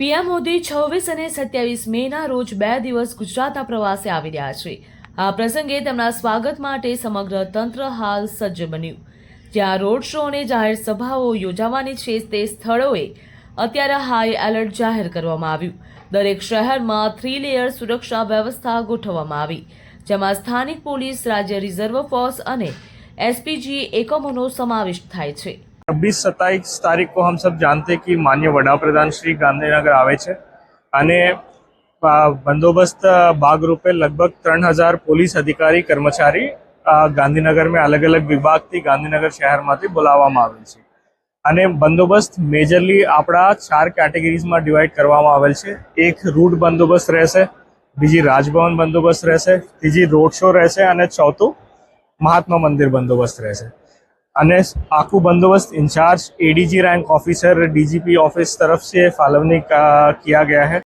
PM Modi છવ્વીસ અને સત્યાવીસ મેના રોજ બે દિવસ ગુજરાતના પ્રવાસે આવી રહ્યા છે. આ પ્રસંગે તેમના સ્વાગત માટે સમગ્ર તંત્ર હાલ સજ્જ બન્યું. જ્યાં રોડ શો અને જાહેર સભાઓ યોજાવાની છે તે સ્થળોએ અત્યારે હાઈ એલર્ટ જાહેર કરવામાં આવ્યું. દરેક શહેરમાં થ્રી લેયર સુરક્ષા વ્યવસ્થા ગોઠવવામાં આવી, જેમાં સ્થાનિક પોલીસ, રાજ્ય રિઝર્વ ફોર્સ અને એસપીજી એકમોનો સમાવેશ થાય છે. છવ્વીસ સત્તાવીસ તારીખ કો હમ સબ જાનતે કે માન્ય વડાપ્રધાન શ્રી ગાંધીનગર આવે છે. અને બંદોબસ્ત ભાગરૂપે લગભગ ત્રણ હજાર પોલીસ અધિકારી, કર્મચારી ગાંધીનગરમાં અલગ અલગ વિભાગથી ગાંધીનગર શહેરમાંથી બોલાવવામાં આવેલ છે. અને બંદોબસ્ત મેજરલી આપણા ચાર કેટેગરીઝમાં ડિવાઈડ કરવામાં આવેલ છે. એક રૂટ બંદોબસ્ત રહેશે, બીજી રાજભવન બંદોબસ્ત રહેશે, ત્રીજી રોડ શો રહેશે અને ચોથું મહાત્મા મંદિર બંદોબસ્ત રહેશે. અને આખું બંદોબસ્ત incharge ADG rank officer DGP office तरफ से फालवनी का किया गया है